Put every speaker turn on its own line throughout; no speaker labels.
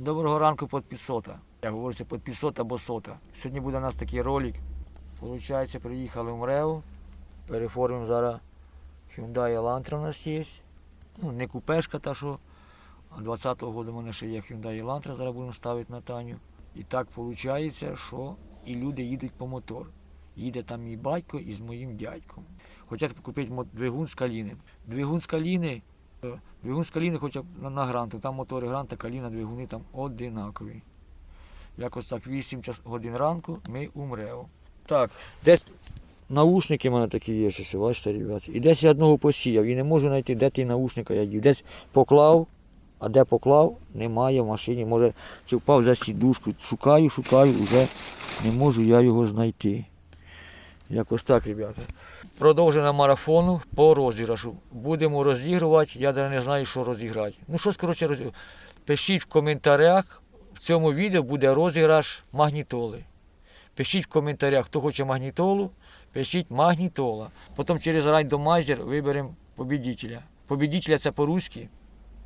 Доброго ранку підписота. Я говорю, це підписота або сота. Сьогодні буде у нас такий ролик. Получається, приїхали в МРЕО. Переформимо зараз Hyundai Elantra у нас є. Ну, не купешка та що. А 20-го року у мене ще є Hyundai Elantra, зараз будемо ставити на Таню. І так виходить, що і люди їдуть по мотор. Їде там мій батько із моїм дядьком. Хотять купити двигун з каліни. Двигун з каліни Двигун з каліни хоча б на, гранту, там мотори гранта, каліна, двигуни там одинакові. Якось так 8 годин ранку ми умремо. Так, десь наушники в мене такі є, що бачите, ребята. І десь я одного посіяв і не можу знайти, де ті наушника я дів. Десь поклав, а де поклав, немає в машині. Може, чи впав за сідушку. Шукаю, шукаю, вже не можу я його знайти. Якось так, ребята. Продовження марафону по розіграшу. Будемо розігрувати, я навіть не знаю, що розіграти. Ну що коротше, розіграти? Пишіть в коментарях, в цьому відео буде розіграш магнітоли. Пишіть в коментарях, хто хоче магнітолу, пишіть магнітола. Потім через райдомайзер виберемо побідителя. Побідителя це по-руськи,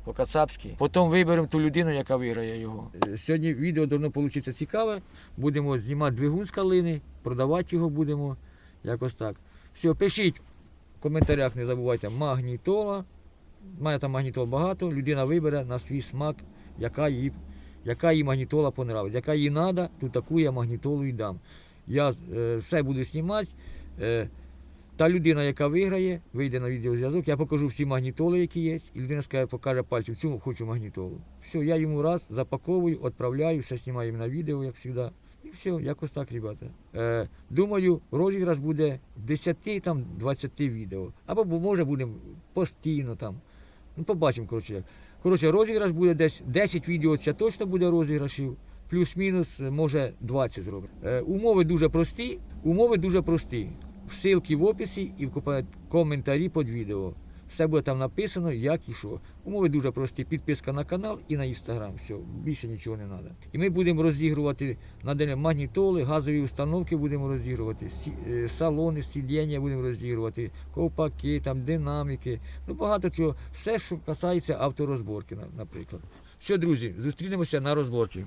по-кацапськи. Потім виберемо ту людину, яка виграє його. Сьогодні відео повинно вийти цікаве. Будемо знімати двигун з калини, продавати його будемо. Якось так. Все, пишіть в коментарях, не забувайте магнітола. У мене там магнітол багато. Людина вибере на свій смак, яка їй, яка їй магнітола понравиться. Яка їй треба, то таку я магнітолу і дам. Я е, все буду знімати. Е, та людина, яка виграє, вийде на відеозв'язок, я покажу всі магнітоли, які є, і людина скаже, покаже пальцем, цю хочу магнітолу. Все, я йому раз запаковую, відправляю, все знімаю на відео, як завжди. Все, якось так, ребята. Е, думаю, розіграш буде 10-20 відео. Або бо, може будемо постійно там. Ну, побачимо, коротше. як. Коротше, розіграш буде десь 10 відео ще точно буде розіграшів. Плюс-мінус, е, може 20 зробимо. Е, умови дуже прості. Умови дуже прості. Ссылки в описі і в коментарі під відео. Все буде там написано, як і що. Умови дуже прості. Підписка на канал і на інстаграм. Все, більше нічого не треба. І ми будемо розігрувати на день магнітоли, газові установки будемо розігрувати, е, салони, сидіння будемо розігрувати, ковпаки, там, динаміки. Ну багато чого. Все, що касається авторозборки, наприклад. Все, друзі, зустрінемося на розборці.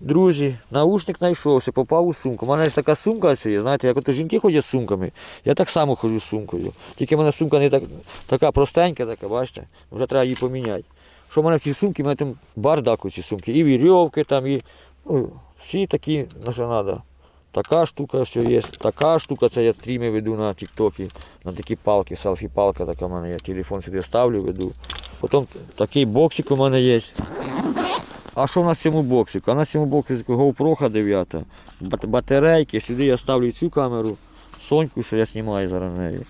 Друзі, наушник знайшовся, попав у сумку. У мене є така сумка, є, знаєте, як ото жінки ходять з сумками. Я так само ходжу з сумкою. Тільки в мене сумка не так, така простенька, така, бачите, вже треба її поміняти. Що в мене в цій сумці, в мене там бардак у цій сумки. І вірьовки там, і ну, всі такі, на що треба. Така штука, що є, така штука, це я стріми веду на тіктокі, на такі палки, селфі-палка така в мене є. Телефон сюди ставлю, веду. Потім такий боксик у мене є. А що в нас в цьому боксику? А на цьому боксику GoPro 9, батарейки, сюди я ставлю цю камеру, соньку, що я знімаю зараз нею.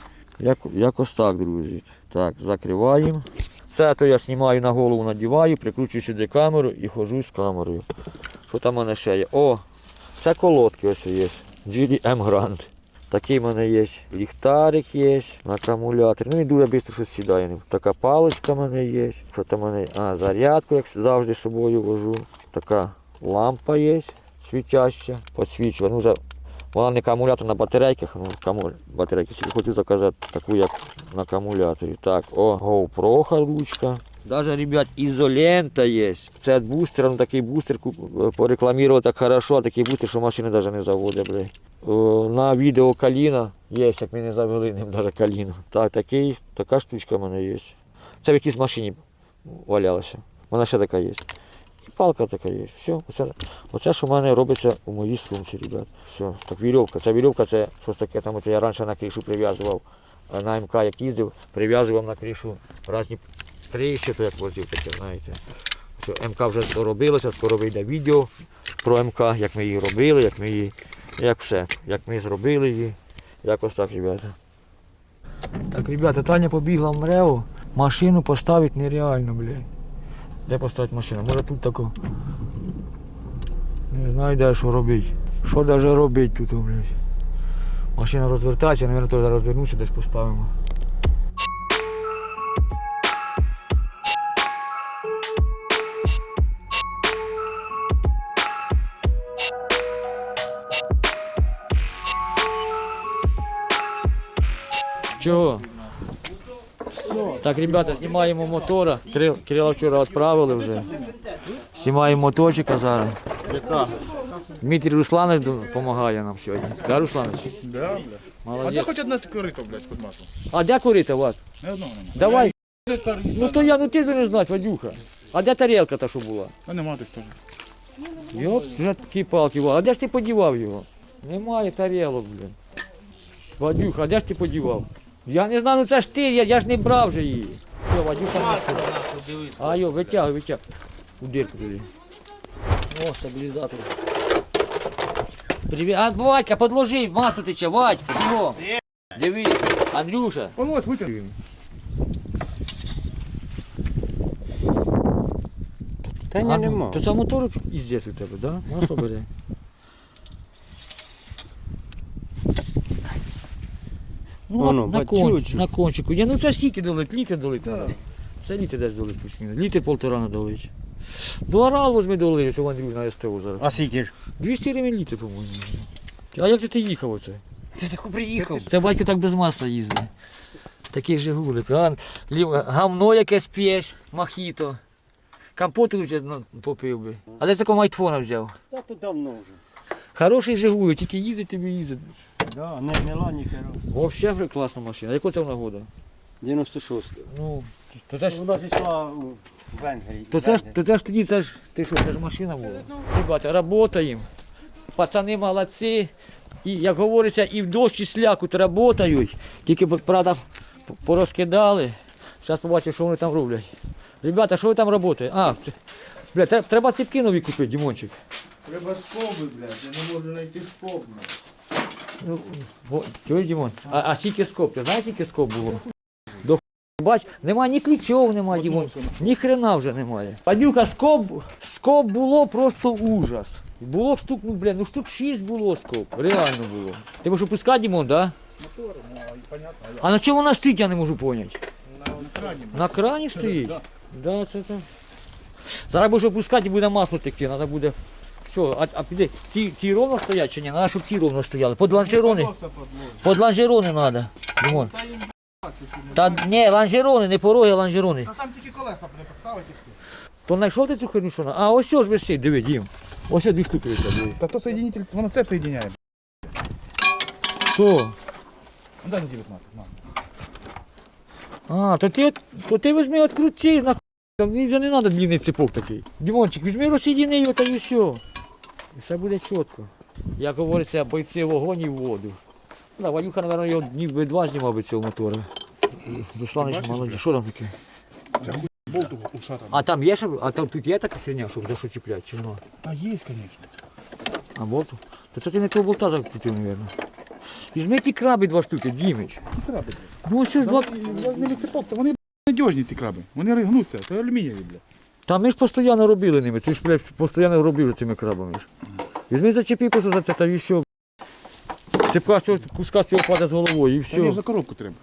Як, якось так, друзі. Так, закриваємо. Це то я знімаю на голову, надіваю, прикручую сюди камеру і ходжу з камерою. Що там в мене ще є? О, це колодки ось є. GD M Grand. Такий в мене є ліхтарик є, акумулятор. Ну і дуже швидко щось сідає. Така паличка в мене є. Що там в мене? А, зарядку, як завжди з собою вожу. Така лампа є, світяща, посвічує. Ну, вже вона не акумулятор на батарейках, ну камуль, батарейки собі хочу заказати таку, як на акумуляторі. Так, о, GoPro ручка. Даже, ребят, ізолента є. Це від бустера, ну такий бустер куп- порекламував так хорошо, а такий бустер, що машини навіть не заводить, блядь. О, На відео Каліна є, як ми не завели ним навіть Каліну. Так, такий, така штучка в мене є. Це в якійсь машині валялося. Мене ще така є. І палка така є. Все, оце, оце що в мене робиться у моїй сумці, ребят. Все. Так вірьовка. Це вірьовка, це щось таке, там от я раніше на кришу прив'язував. а На МК як їздив, прив'язував на кришу різні криші, то як возив таке, знаєте. Все, МК вже доробилося, скоро вийде відео про МК, як ми її робили, як ми її, як все, як ми зробили її. Якось так, ребята. Так, ребята, Таня побігла в мреву, машину поставити нереально, блядь. Де поставити машину? Може тут тако. Не знаю, де що робити. Що навіть робити тут, блядь. Машина розвертається, мабуть, теж розвернуся, десь поставимо. Чого? Так, ребята, знімаємо мотора. Кирил- Кирила вчора відправили вже. Знімаємо моточика зараз.
Яка?
Дмитрій Русланович допомагає нам сьогодні. Да, Русланович?
А де хоч одне корито, блядь, з-під масла?
А де курити у вас?
Не одного нема.
Давай. Ну то я, ну ти не знати, Вадюха. А де тарілка та що була?
А нема десь теж.
Йоп, вже такі палки. А де ж ти подівав його? Немає тарілок, блін. Вадюха, а де ж ти подівав? Я не знаю, ну це ж ти, я, я ж не брав же її. Йо, Вадюха не що. А йо, витягуй, витягуй. У дирку туди. О, стабілізатор. Привіт. А, Вадька, подложи, масло тече, Вадька, йо. Дивись, Андрюша.
Он ось витягни.
Та ні, нема.
То це мотор іздець у тебе, да? Масло бере. Ну,
Воно,
на,
чуть-чуть.
на кончику. Я, ну це стільки долить, літи долить треба. Це літи десь долить плюс-мінус. Літи полтора не долить. Ну, орал возьми долить, що в Андрію на СТО зараз.
А скільки ж?
200 гривень літи, по-моєму. А як це ти їхав оце?
Ти таку приїхав.
Це батько так без масла їздить. Таких же гулик. А, лів- гамно якесь п'єш, мохіто. Компоту вже ну, попив би. А де такого айтфона взяв?
Та то давно вже.
Хороший Жигули, тільки їздить тобі їздить.
Да, не гнила, ні хера.
Взагалі класна машина. Яка це вона года?
96.
Ну, то це ж,
Вона пішла у Венгрії.
то це ж, то це ж тоді, це ж, ти що, це ж машина була. Ребята, працюємо. Пацани молодці. І, як говориться, і в дощ, і слякуть працюють. Тільки, правда, порозкидали. Зараз побачимо, що вони там роблять. Ребята, що ви там працюєте? А, це, бля, тре- треба ціпки нові купити, Дімончик.
Треба скоби, блядь, я не можу знайти скоб.
Ну, чуєш, Дімон? А, а скільки скоп? Ти знаєш, скільки скоп було? До ху- Бач, нема ні ключов, нема, Дімон. Ні хрена вже немає. Падюка, скоп, скоп було просто ужас. Було штук, ну, бля, ну штук 6 було скоп. Реально було. Ти можеш опускати, Дімон, да? А на чому вона стоїть, я не можу поняти.
На крані.
На крані стоїть?
Да.
Да, це там. Зараз будеш опускати і буде масло текти, треба буде. Все, а, а піди, ці, ці ровно стоять чи ні? Треба, щоб ці ровно стояли. Под лонжерони. Под лонжерони треба. Димон. Та ні, лонжерони, не пороги, а лонжерони.
Та там тільки колеса не поставити і все.
То знайшов ти цю херню, що на? А ось ось ж висить, диви, Дім. Ось ось дві штуки висять, диви.
Та то соединитель, воно цеп соединяє.
То.
Ну дай на 19, на.
А, то ти, от- то ти візьми открути, на там мені вже не треба длинний цепок такий. Дімончик, візьми розсоєдини його та і все. Все буде чітко. Як говориться, бойці вогонь і в воду. Да, Валюха, мабуть, його днів би два знімав би цього мотора. Русланич молодець. Що там таке?
Болт.
А там є ще, а там тут є така херня, щоб за що чіпляти, чи нема?
Та є, звісно.
А болту? То це ти не того болта закрутив, мабуть. Візьми ті краби два штуки, Дімич.
Краби.
Ну ось ось два.
Вони цепок, вони надіжні ці краби. Вони гнуться, це алюмінієві, бля.
Та ми ж постійно робили ними, це ж блядь, постійно робили цими крабами ж. Візьми зачепи просто за це та і все. Цепка цього куска цього падає з головою і
Та мені за коробку треба.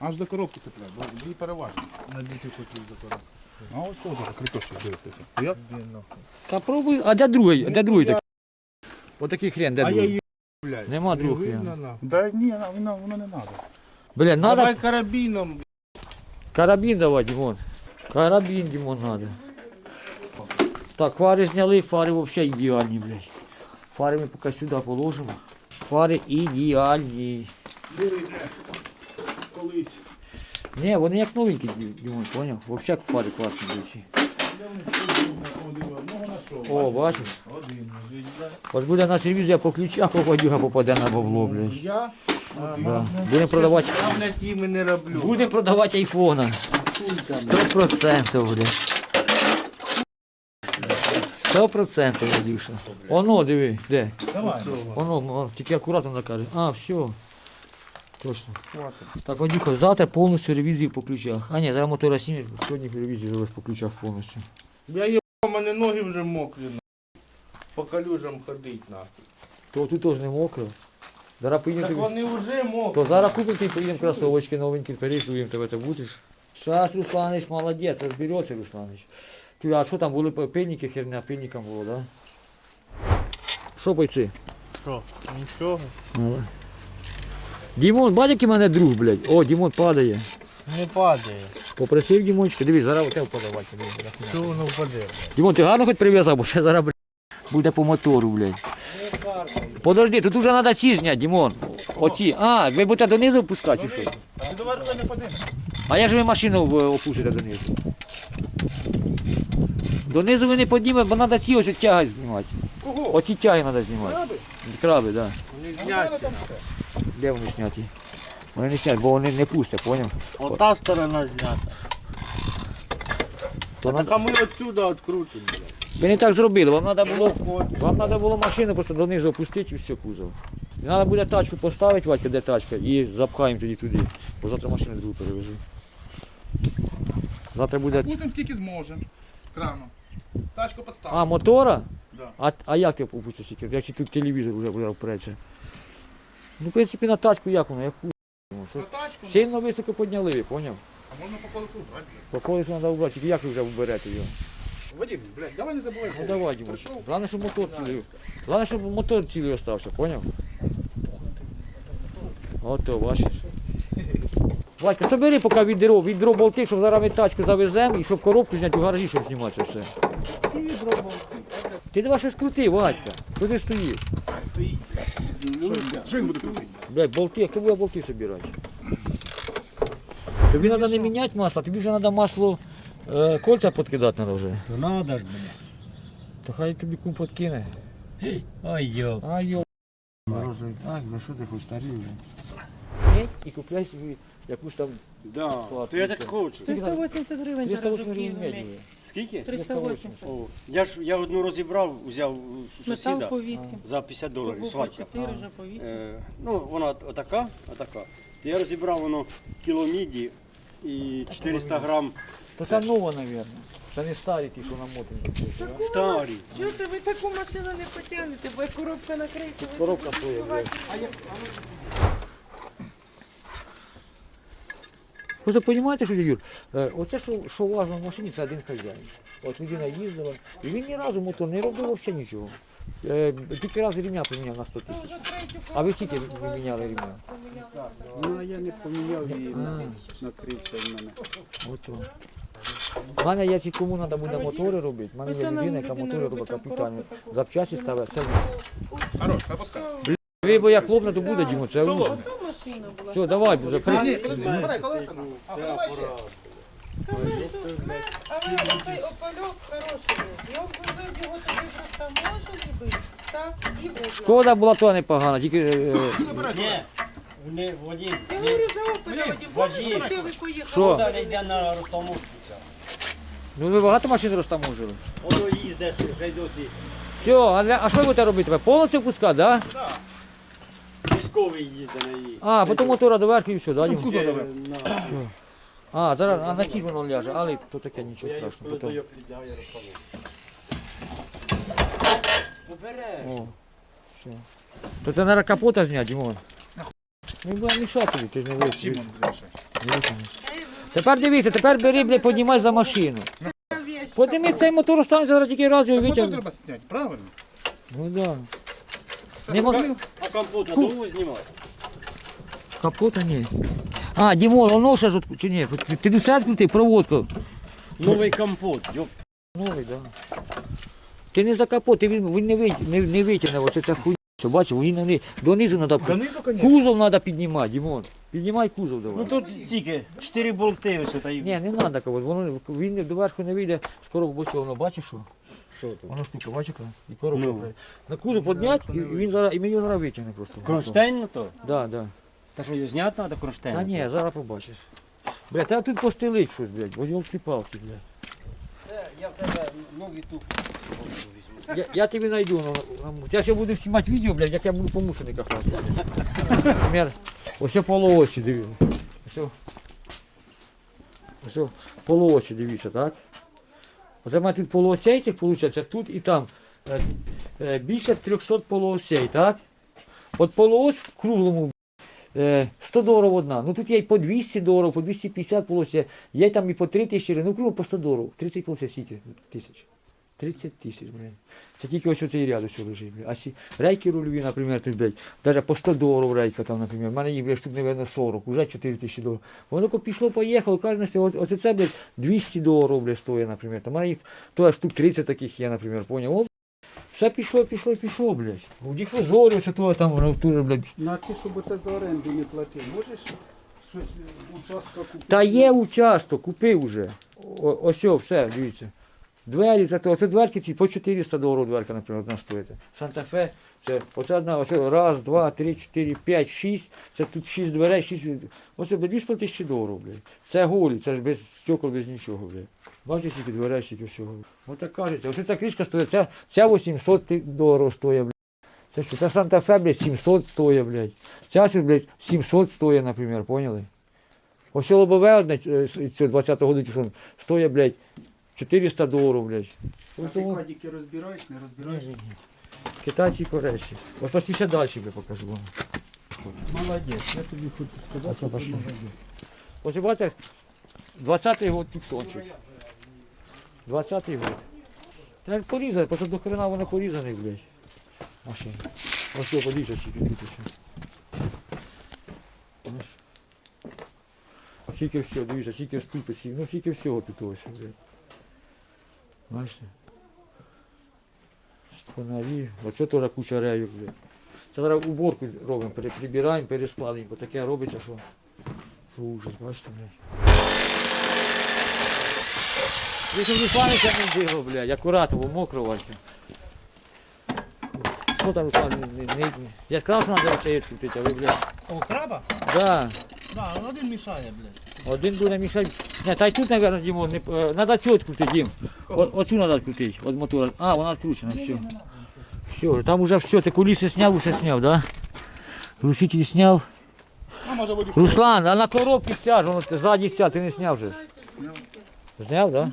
Аж за коробку цепляй, бо її переважно. На дітей хочу за коробку. А ось ось так, критоші, дивитися. Я?
Та пробуй, а де другий, а де другий такий? Отакий хрен, де
А я
другий?
її, блядь.
Нема
не
другого
видно,
хрена.
Да ні, на- воно, воно не треба.
Бля, надо
Давай карабіном.
карабін давай, Димон. Карабін, Димон, надо. Так, фари зняли, фари взагалі ідеальні, блядь. Фари ми поки сюди положимо. Фари ідеальні.
Колись.
Ні, вони як новенькі, Дімон, поняв? Взагалі фари класні були. О, бачиш? Ось буде наша ревізія по ключах, попадюга попаде на бабло, блядь.
Я,
Да. Будемо продавати,
я, блядь, їми не роблю.
будемо продавати айфона. Сто процентів, блядь. Сто процентів, Вадюша. Оно, диви, де?
Давай.
Оно, о, тільки акуратно накаже. А, все. Точно. Так, Вадюха, завтра повністю ревізію по ключах. А ні, зараз мотора сніг, сьогодні ревізію зробиш по ключах повністю.
Я їбав, у мене ноги вже мокрі, нахуй. По калюжам ходить, нахуй.
То тут теж не мокро. Зараз поїдемо.
Так
тобі-
вони вже мокрі.
То зараз купимо ти поїдемо кросовочки новенькі, перейдуємо тебе, ти будеш. Зараз Русланич молодець, розбереться Русланич. А що там були пильники, херня, пильником було, да? Що бойці?
Що? Нічого.
Ну, Дімон, бачиш, який мене друг, блядь. О, Дімон падає.
Не падає.
Попросив Дімончика, дивись, зараз тебе подавати.
Що воно впаде?
Дімон, ти гарно хоч прив'язав, бо ще зараз блядь, буде по мотору, блядь. Подожди, тут вже треба ці зняти, Дімон. Оці. А, ви будете донизу опускати чи що? А як же ви машину е, опустите донизу? Донизу ви не піднімете, бо треба ці ось тяги знімати.
Кого?
Оці тяги треба знімати.
Краби?
Краби, так. Де вони зняті? Вони не снять, бо вони не пустять, поняв?
Ота сторона знята.
То надо...
Так а ми отсюда відкрутимо.
Ви не так зробили, вам треба було, вам треба було машину просто донизу опустити і все кузов. І треба буде тачку поставити, Ватька, де тачка, і запхаємо тоді туди. Бо завтра машину другу перевезу. Завтра буде.
Пустимо скільки зможемо. Краном. Тачку
А, мотора?
Да.
А, а як ти опустиш тільки? Якщо тут телевізор вже, вже впреться. Ну, в принципі, на тачку як воно, як хуй.
На тачку.
Сильно високо підняли, ви, поняв?
А можна по колесу брати.
По колесу треба вбрати, тільки як ви вже вберете його?
Вадим, блядь, давай не забувай.
Ну давай, Дімоч. Головне, щоб мотор цілий. Головне, щоб мотор цілий остався, поняв? Ото, бачиш. Владька, собери поки відро, відро болти, щоб зараз ми тачку завеземо і щоб коробку зняти у гаражі, щоб знімати все. Ти давай щось крути, Вадька. Що ти стоїш?
Стоїть, блядь. Що він буде крутити?
Блядь, болти, хто буде болти собирати? Тобі треба не міняти масло, тобі вже треба масло е, кольця підкидати треба вже.
То надо ж мене.
То хай тобі кум подкине.
Ой, йо.
А йо. Морозовий. Ну що ти хоч старий вже? Ні, і купляй собі якусь там
Да.
Сладкий
То я так хочу.
380 гривень
308 гривень медіє.
Скільки?
380.
О, я ж я одну розібрав, взяв у сусіда
Метал по 8.
за 50 доларів.
Був по
Сварка.
4, вже по 8.
Е, ну, вона отака, отака. Я розібрав воно кіло міді і 400 грам
То це нова, мабуть. Це не старі ті, що намотані.
старі.
Чого ви таку машину не потягнете, бо коробка накрита.
Коробка твоя,
відкриваєте.
Просто розумієте, що Юр? Е, Оце, що, що важливо в машині, це один хазяїн. От людина їздила, і він ні разу мотор не робив взагалі нічого. Е, Тільки раз рівня поміняв на 100 тисяч. А ви скільки ви міняли рівня?
Ну, а я не поміняв і накрився в мене.
Ото. У мене є кому треба буде мотори робити. У мене є людина, яка мотори
робить,
капітально. Запчасті ставить, все.
Хорош, опускай.
Ви бо як лопне, то буде, Дімо, це лучше.
Машина була.
Все, давай,
Ні,
закрий.
подожди, забирай колеса. на. А, подавай ще.
Але оцей опальок хороший був. Я обговорив його тобі просто може любити, так? І буде.
Шкода була то непогана, тільки е,
Ні, не Вадим.
Я говорю за опаля,
Вадим.
Вадим, ти ви поїхали.
Що?
Не йде на розтамовку.
ну ви багато машин розтаможили.
Воно їздить, вже й досі.
Все, а, для- а що ви будете робити? Ви повністю пускати, да?
Військовий їздить на її.
А, потім мотора доверху і все, да? Дім?
Кузов давай.
А, зараз а на цій воно ляже, але то таке нічого страшного. Потім.
Побереш.
О, все. То це треба капота зняти, Дімон. Не буде мішати тобі, ти ж не вийшов.
Чим?
Тепер дивися, тепер бери, блядь, піднімай за машину. Подними цей мотор, останеться зараз тільки раз його
Мотор
витягнути.
треба зняти, правильно?
Ну да. Не мог...
А компот надовго знімати?
Капота ні. А, Дімон, воно ще ж от- чи ні? Ти- Ти все відкрутив, проводку.
Новий компот. Йоп.
Новий, да. Ти не за капот, ти він, він не, вий, не, не витягне, оце ця хуйня. Що бачив, він не, донизу треба,
Донизу, конечно.
кузов треба піднімати, Дімон. Піднімай кузов давай.
Ну тут тільки 4 болти ось та й.
Ні, не треба кого, воно він доверху не вийде, скоро бочого, воно бачиш що?
Що тут?
Воно штука, бачиш, яка? і коробка.
Ну.
прям. За кузов підняти, і, і він зараз, і мені його зараз витягне просто.
Кронштейн на то?
Да, да.
Та що його зняти треба кронштейн?
Та ні, зараз побачиш. Бля, треба тут постелить щось, блядь, бо йолки палки блядь.
Я в тебе нові туфлі візьму.
Я, я тебе найду. на- на- Я ще буду знімати відео, блядь, як я буду по мусорниках лазити. Наприклад, ось полуосі дивіться. Ось, ось полуосі дивіться, так? Оце в мене тут полуосей цих виходить, тут і там. Е, е, Більше 300 полуосей, так? От полуось в круглому е, 100 доларів одна. Ну тут є і по 200 доларів, по 250 полуосей. Є там і по 3 тисячі, ну кругом по 100 доларів. 30 полуосей скільки тисяч. 30 тисяч, блядь. Це тільки ось оцей ряд ось лежить, блядь. А ці рейки рульові, наприклад, тут, блядь, навіть по 100 доларів рейка там, наприклад. У мене їх, блядь, штук, напевно, 40, уже 4 тисячі доларів. Воно пішло, поїхало, кожен, ось, це, блядь, 200 доларів, блядь, стоїть, наприклад. У мене їх, то аж штук 30 таких є, наприклад, поняв? О, все пішло, пішло, пішло, блядь. У дифузорі, ось того там, воно тут, блядь,
На ти, щоб оце за оренду не платив, можеш щось участка купити?
Та є участок, купив уже. О- Ось, все, дивіться. Двері, це, це дверки ці по 400 доларів дверка, наприклад, одна стоїть. Санта-Фе, це оце одна, ось раз, два, три, чотири, п'ять, шість. Це тут шість дверей, шість. Ось блядь, 2,5 тисячі доларів, блядь. Це голі, це ж без стекол, без нічого, блядь. Бачите, скільки дверей, скільки всього. Ось так кажеться. Ось ця кришка стоїть, ця, ця 800 ти- доларів стоїть, блядь. Це що, це Санта-Фе, блядь, 700 стоїть, блядь. Ця, блядь, 700 стоїть, наприклад, поняли? Ось лобове одне е, цього 20-го году стоїть, блядь, 400 доларів, блядь.
А
Ось
ти
тому
кадіки розбираєш, не розбираєш?
китайці корейці. Ось пошли ще далі, блядь, покажу вам.
Молодець, я тобі хочу сказати, що ти
пошли.
молодець.
Ось бачите, 20-й год тюксончик. 20-й год. Треба порізати, просто до хрена вони порізані, блядь. Машина. Ось що, подивіться, скільки тут ще. Бачиш? Скільки всього, дивіться, скільки ступиці, ну скільки всього тут ось, блядь. Бачите? Шпинарі, оце теж куча рейок, блядь. Це зараз уборку робимо, прибираємо, перескладаємо, бо таке робиться, що, що ужас, бачите, блядь. Ви щоб Русланича не було, блядь, акуратно, бо мокро бачите. Що там, Руслан, не, не, не, я ж що треба чаєчку купити, а ви, блядь,
О, краба?
да,
Да, один мішає, блядь.
один буде мішати. Не, та й тут, мабуть, Дімон, не, е, надо цю відкрутити, Дім. О, оцю треба відкрутити, від мотора. А, вона відкручена, все. Все, там уже все, ти куліси зняв, усе зняв, да? Глушитель зняв.
А може водій.
Руслан, а на коробці ця ж, воно ти ззаді ця, ти не зняв же. Зняв. Да?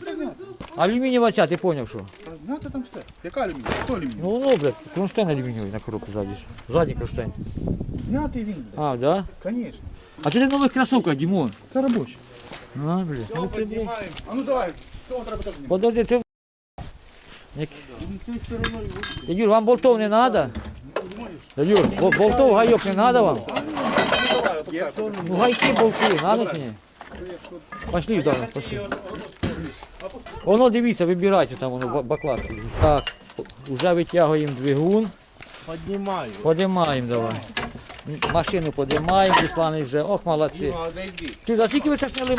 Алюмінієва ця, ти зрозумів, що?
Та Знаєте там все. Яка алюмінія? Хто алюміній?
Ну воно, блядь, кронштейн алюмінієвий на коробку ззаді. ж. Задній кронштейн.
Знятий він, блядь.
А, да?
Конечно.
А ти в нових кросовках, Дімон?
Це робочий.
А, блядь. Ну, ти, блядь.
Піднімаємо. А ну давай. Цього треба теж знімати.
Подожди, ти... Як...
Цією стороною
Дядь Юр, вам болтов не надо? Дядь Юр, бо- болтов гайок не надо вам?
Ну давай, опускай.
Ну гайки болти, надо чи ні? Пошли, давай, пошли. Воно дивіться, вибирайте там воно ба- баклажки. Так, вже витягуємо двигун.
Піднімаю.
Подимаємо давай. Машину подимаємо, Руслани вже. Ох, молодці.
Ну,
Ти а скільки ви час зняли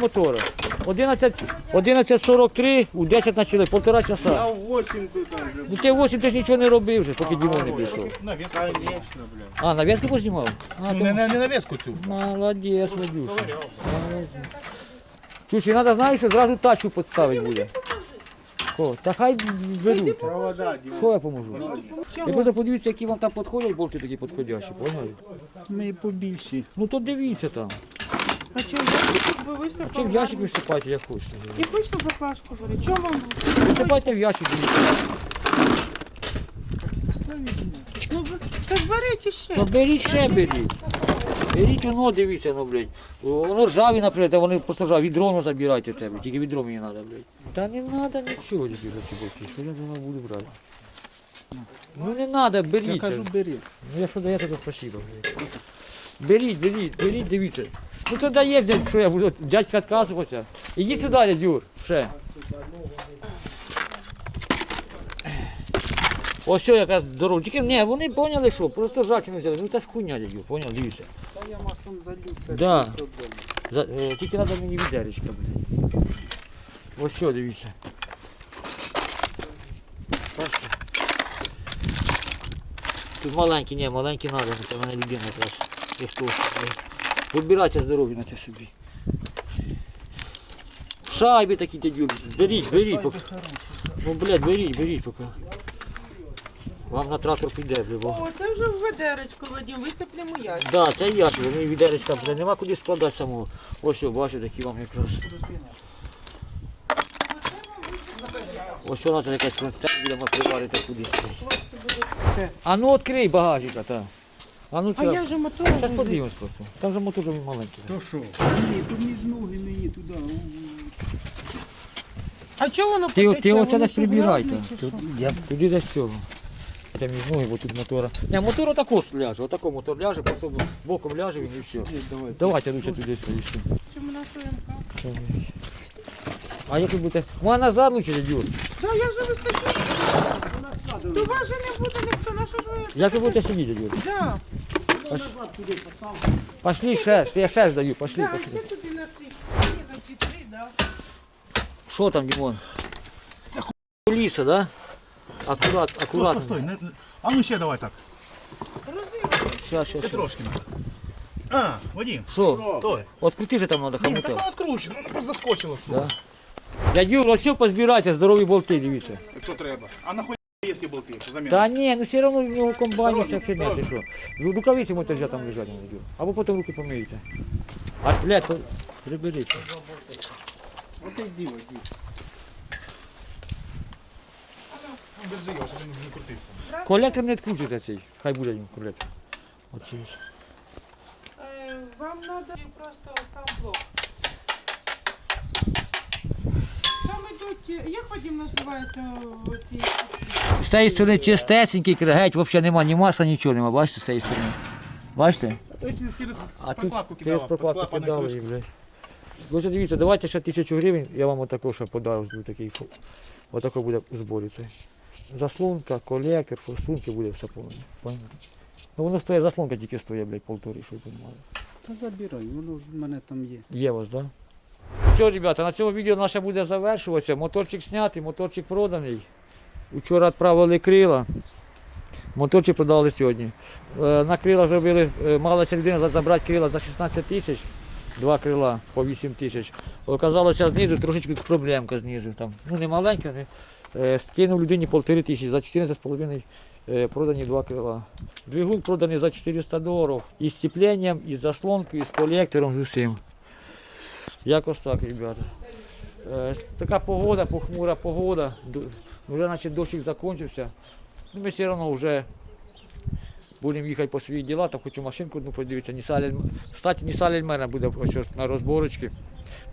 11, 11.43, у 10 почали, півтора часа.
Я в 8 тут вже.
Ну ти 8 ти ж нічого не робив вже, поки Дімон не прийшов.
На веску.
Конечно, бля.
А, познімав? А,
Ну, не, не, не на веску цю.
Молодець, Вадюша. Чуєш, і треба, знаєш, що зразу тачку підставити буде. О, та хай беруть.
Провода,
Що я поможу? Я просто подивіться, які вам там підходять болти такі підходящі, поняли?
ми побільші.
Ну то дивіться там.
А чому ящик би висипав?
Чи в ящик висипайте, як хочете.
І хочете баклажку варити? Чому вам?
Висипайте в ящик.
Ну, ви- так беріть іще.
Ну беріть ще беріть. Беріть воно, дивіться, ну, блядь. Воно ржаві, наприклад, а вони просто ржаві. Відро ну, забирайте тебе, тільки відро мені треба, блядь. Та не треба нічого, Юра, ці. Що я думав буду брати? Ну не треба, беріть.
Я кажу, бери.
Ну якщо даєте, то спасибо. блядь. Беріть, беріть, беріть, дивіться. Ну то дає, дядь, що я буду, дядька відказуватися. Ідіть сюди, дядь Юр, ще. Ось що якась дорога. Тільки не, вони поняли, що просто ржавчину взяли. Ну це ж хуйня, дядь Юр, поняв, дивіться.
Та я маслом залю, це
Да.
не проблема.
За, е, тільки треба мені відеречка, блядь. Ось що, дивіться. Бачите? Тут маленькі, ні, маленькі треба, це мене людина якраз. І? Вибирайте здоров'я на це собі. Шайби такі дядюлі. Беріть, беріть. Поки. Ну, блядь, беріть, беріть поки. Вам на трактор піде, бо-
О, це вже в ведеречко, Вадим, висиплемо ящик.
Да, це я тобі, мені відеречка, блядь, нема куди складати самого. Ось, що, бачите, такі вам якраз. Ось у нас якась констент, будемо приварити кудись. А ну відкрий багажника, так. А ну
А я вже мотор.
Зараз подивимось просто. Там же мотор вже маленький.
То що? Ні, то між ноги мені туди.
А чого воно
Ти, ти оце десь прибирай. Тут- туди десь цього. Це між ноги, бо тут мотора. Не, мотор отако ляже, отако мотор ляже, просто боком ляже він і все.
Давай.
Давайте лучше туди поїсти.
Чому на СМК?
А як ви будете? Ну а назад лучше дядю.
Да, я вже вистачу. То вас же не буде ніхто, на що ж ви?
Як ви будете сидіти, дядю?
Да,
Пошли ще, я ще даю, пошли,
да,
пошли.
ще туди на три. Да.
Що там, Дімон? Це ху... ліса, да? Акурат,
Стой,
акуратно.
стой, не- не- А ну ще давай так.
Ща, ща,
Ще
ща.
трошки надо. А, Вадим,
Що?
стой.
От крути же там треба
Ні, так
хомутати.
воно воно просто заскочило все.
Да. Дядю, ось все позбирайте, здорові болти, дивіться.
Якщо треба. А нахуй є ці болти, заміна.
Та ні, ну все одно в нього комбайні вся херня, ти що. Ну, Рукавиці можете там лежать, не дядю. Або потім руки помиєте. А, блядь, то приберіться.
От і діло, діло.
Держи його, щоб він не крутився.
Колектор не відкручуйте цей, хай буде йому колектор. Оцей. ось.
Е, Вам треба просто сам блок. Там ідуть, як Вадим називається оці?
З цієї сторони чистесенький, геть, взагалі нема ні масла, нічого нема, бачите, з цієї сторони. Бачите?
Через-
А тут
прокладку
через прокладку кидали,
крутиш.
блядь. Лучше дивіться, давайте ще тисячу гривень, я вам отако ще подарок зроблю такий. фу- Отако буде в зборі цей. Заслонка, колектор, форсунки буде все повне. Поняли? Ну воно стоїть, заслонка тільки стоїть, блядь, полтори, щоб ви розуміли.
Та забирай, воно в мене там є.
Є у вас, так? Да? Все, ребята, на цьому відео наше буде завершуватися. Моторчик знятий, моторчик проданий. Вчора відправили крила. Моторчик продали сьогодні. Е, На крила зробили, е, мала ця людина забрати крила за 16 тисяч, два крила по 8 тисяч. Оказалося знизу трошечки проблемка знизу. Там, ну не маленька, не. Е, Скинув людині полтори тисячі, за 14,5 е, продані два крила. Двигун проданий за 400 доларів. Із сцепленням, із заслонкою, із колектором, з усім. Якось так, ребята. Е, така погода, похмура погода. Вже наче дощик закінчився. Ну, ми все одно вже будемо їхати по свої діла, там хочу машинку одну подивитися. Alm- Кстати, Nissan Альмера буде ось на розборочці.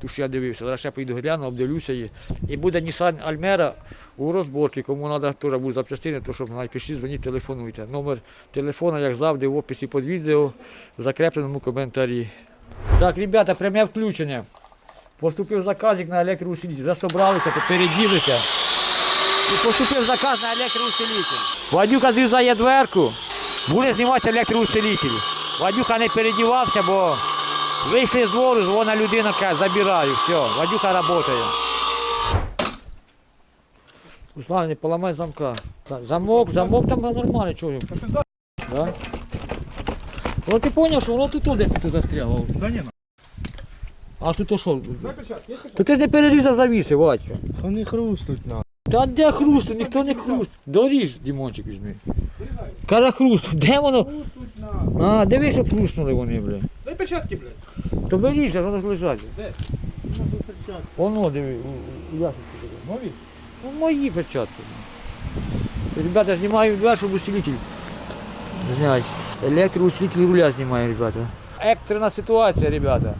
Ту, що я дивився. Зараз ще поїду гляну, обдивлюся її. І буде Nissan Альмера у розборці. Кому треба теж будуть запчастини, то щоб напишіть, дзвоніть, телефонуйте. Номер телефона, як завжди, в описі під відео, в закрепленому коментарі. Так, ребята, пряме включення. Поступив заказик на електроусилитель. Засобралися, переділися. І поступив заказ на електроусилитель. Вадюка зрізає дверку, буде знімати електроусилитель. Вадюка не передівався, бо вийшли з двору, дзвона людина каже, забираю, все, Вадюка працює. Руслан, не поламай замка. Замок, замок там нормально, його? Да? Ну ти зрозумів, що воно тут десь тут застряло.
Да ні,
А тут то що? То ти ж не перерізав завіси, Вадька.
Вони хрустнуть на.
Та де хрусту? Ніхто не хруст. Доріж, Дімончик візьми. Каже хруст. Де воно? А, диви, щоб хрустнули вони, бля.
Дай перчатки, блядь.
То беріть, же, воно ж лежать.
Де?
Воно, диви, у, у ящику.
Нові?
Ну, мої перчатки. Ребята, знімаю двері, щоб усилитель зняти. Електроусилитель руля знімаю, ребята. Екстрена ситуація, ребята.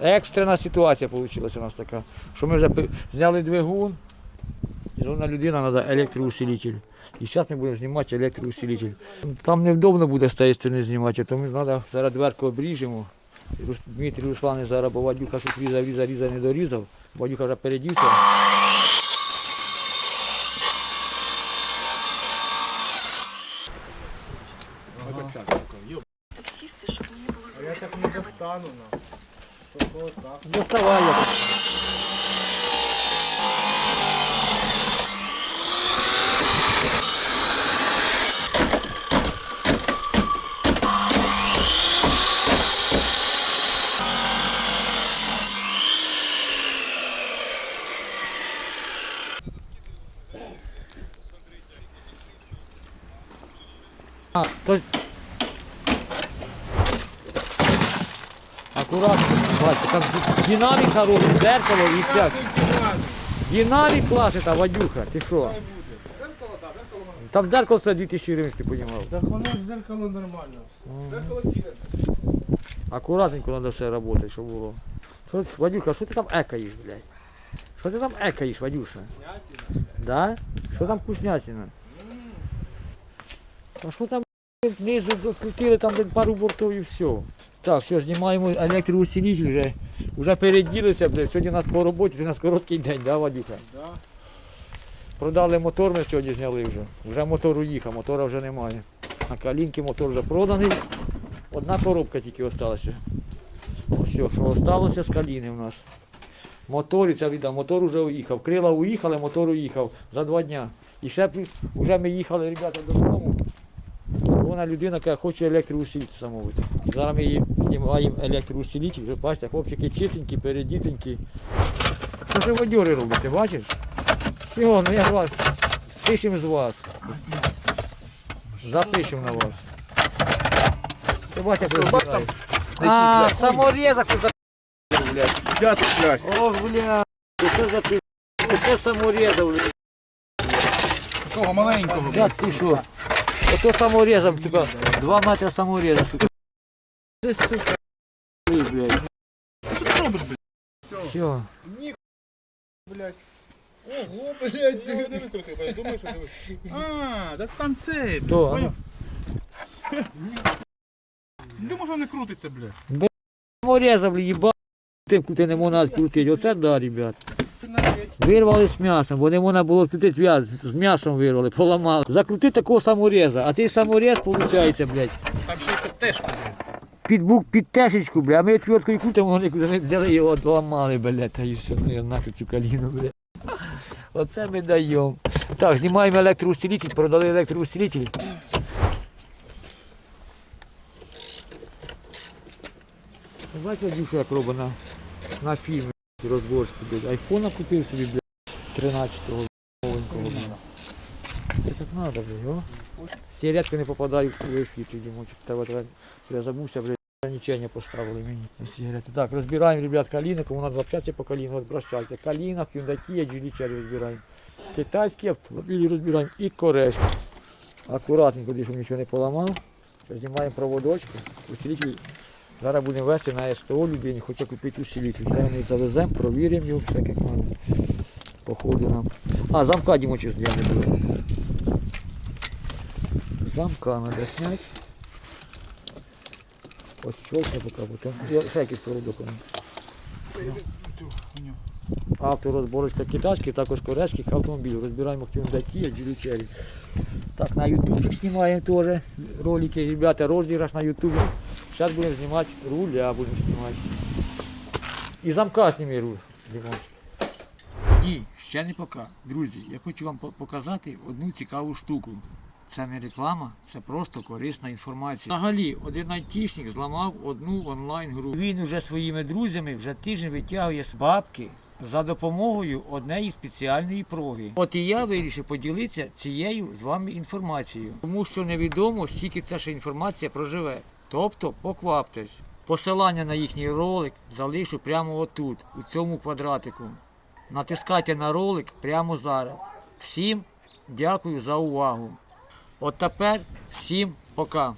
Екстрена ситуація вийшла у нас така. Що ми вже пи- зняли двигун. І жодна людина треба електроусилитель. І зараз ми будемо знімати електроусилитель. Там невдобно буде з цієї сторони знімати, тому треба зараз дверку обріжемо. Рус- Дмитрій Руслан зараз, бо Вадюка щось різав, різав, різав, не дорізав. Вадюка вже передівся.
таксисты, чтобы не было
А я так не достану на. Щоб отак.
Доставай я. Динамик хороший, зеркало і всяк. Динамик класний, та Вадюха, ти що? Там зеркало стоїть 2000 гривень, ти понімав.
Так воно зеркало нормально. Зеркало ціле.
Аккуратненько треба все робити, щоб було. Що, Вадюха, що ти там екаєш, блядь? Що ти там екаєш, Вадюша? Да? Що там вкуснятина? А що там знизу докрутили там пару бортів і все. Так, все, знімаємо електроусилитель вже. Вже переділися, блядь. Сьогодні у нас по роботі, це у нас короткий день, да, Вадюха?
Да.
Продали мотор, ми сьогодні зняли вже. Вже мотор уїхав, мотора вже немає. На калінки мотор вже проданий. Одна коробка тільки залишилася. Все, що залишилося з каліни у нас. Мотор, і це віддав, мотор вже уїхав. Крила уїхали, мотор уїхав за два дня. І ще вже ми їхали, ребята, додому. Вона людина, яка хоче електроусилитель замовити. Зараз ми її знімаємо електроусилитель, вже бачите, хлопчики чистенькі, передітенькі. Що ж водьори робите, бачиш? Все, ну я вас спишемо з вас. Запишемо на вас. Ти бачиш, як розбираєш. А, саморезок ти за блядь.
П'ятий, блядь.
О, блядь. Це за ти. Це саморезов, блядь.
Такого маленького.
Як ти що? Ото саморезом, сука. Два метри самореза, сука.
Ти, сука,
Ти, блядь.
Що ти робиш, блядь?
Все.
Блядь. Ого, блядь. Не, не викрути, блядь. Думаєш, що ти... А, так там цей. блядь,
То,
поняв? Думаю, що не крутиться, блядь.
Саморезом, блядь. Тим, куди не можна відкрутити. Оце да, ребят. Вирвали з м'ясом, бо не можна було відкрутити в'яз. З м'ясом вирвали, поламали. Закрути такого самореза, а цей саморез, виходить, блядь,
Там ще й підтежка, блядь.
під, бук, під тешечку, бля, а ми отвіткою крутимо, вони куди взяли його, отламали, бля, та і все, ну я нахуй цю каліну, бля. Оце ми даємо. Так, знімаємо електроусилитель, продали електроусилитель. Бачите, Дюша, як робить на, на фільмі розборський, блядь. Айфона купив собі, блядь, 13-го новенького, блядь. Це так надо, блядь, о. Всі рядки не попадають в ефір, дімочок. Треба, треба, я забувся, блядь, ограничення поставили мені. сигарети. Так, розбираємо, ребят, каліни, кому надо запчасти по каліну, обращайтеся. Каліна, Hyundai, Geely розбираємо. Китайські автомобілі розбираємо і корейські. Акуратненько, щоб нічого не поламав. Знімаємо проводочки. Усилитель зараз будемо вести на СТО людині, хоче купити усилитель. Зараз ми завеземо, провіримо його, все як треба. Походу нам. А, замка зняли було. Замка треба зняти. Ось щось поки, потім. Я всякий якийсь
Цю, у.
Авторозборочка китайських, також корейських автомобілів. Розбираємо Hyundai Kia, Cherry. Так, на ютубчик знімаємо теж ролики. Ребята, розіграш на ютубі. Зараз будемо знімати руля, будемо знімати. І замка зніми руль. Ні, ще не пока. Друзі, я хочу вам показати одну цікаву штуку. Це не реклама, це просто корисна інформація. Взагалі, один айтішник зламав одну онлайн-гру. Він уже своїми друзями вже тиждень витягує з бабки за допомогою однієї спеціальної проги. От і я вирішив поділитися цією з вами інформацією, тому що невідомо, скільки ця ще інформація проживе. Тобто покваптесь. Посилання на їхній ролик залишу прямо отут, у цьому квадратику. Натискайте на ролик прямо зараз. Всім дякую за увагу. От тепер всім пока.